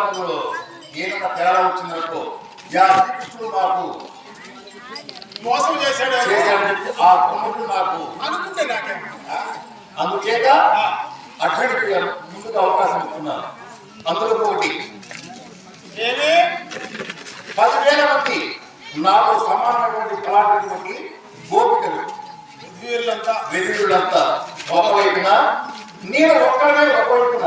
శనివారంలో ఏదైనా తేడా వచ్చిందనుకో యా శ్రీకృష్ణుడు నాకు మోసం చేశాడు ఆ కుమ్మకుడు నాకు అనుకుంటే నాకేం. అందుచేత అర్జునుడికి ముందుగా అవకాశం ఇస్తున్నాను. అందులో ఒకటి పదివేల మంది నాతో సమానమైనటువంటి కళాకారులకి గోపికలు. వీళ్ళంతా. వెదురులంతా ఒకవైపున నేను ఒక్కడే ఒకవైపున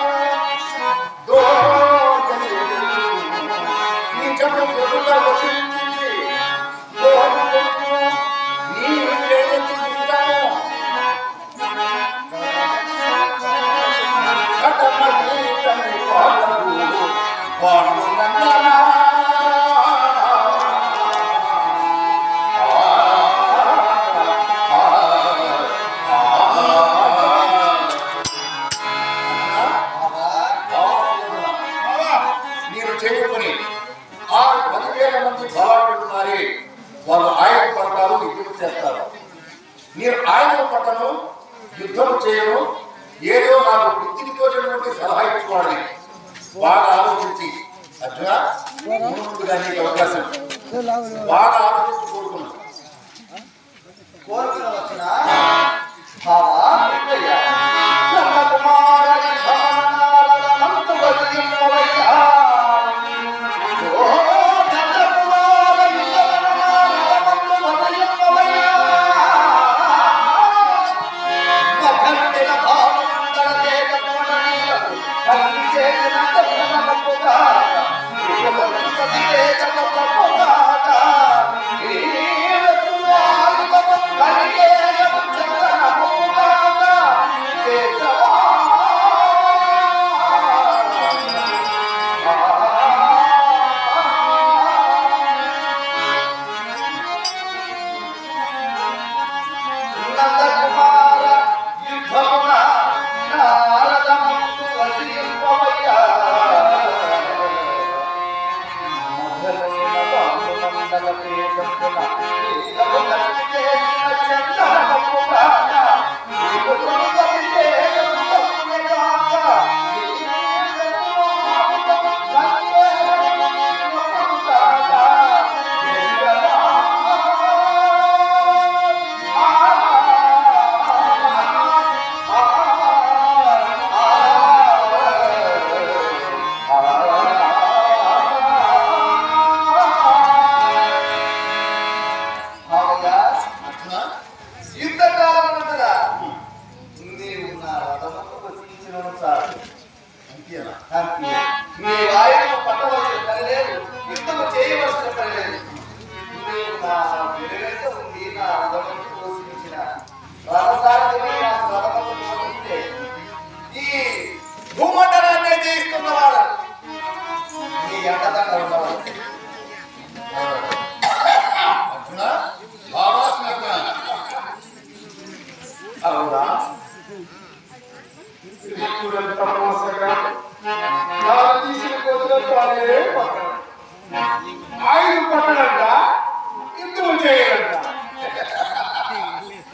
మీరు ఆయన పట్టను యుద్ధం చేయను ఏదో నాకు వృత్తికి తోచినటువంటి సలహా ఇచ్చుకోవాలి బాగా ఆలోచించి. అర్జున ముందుగా నీకు అవకాశం. బాగా ఆలోచించి కోరుకున్నాను. కోరుకున్న వచ్చిన కలిసేసిన నీ వాయువు పట్టవలసిన పని లేదు. యుద్ధము చేయవలసిన పని లేదు. నీవు నా పోషించిన రథమును పోషిస్తే ఈ భూమండలాన్ని జయిస్తున్నవాడు నీ ఎండదండ ఉన్నవాడు తీసిన కొద్దిలో అనే ఆయుధం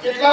ఇట్లా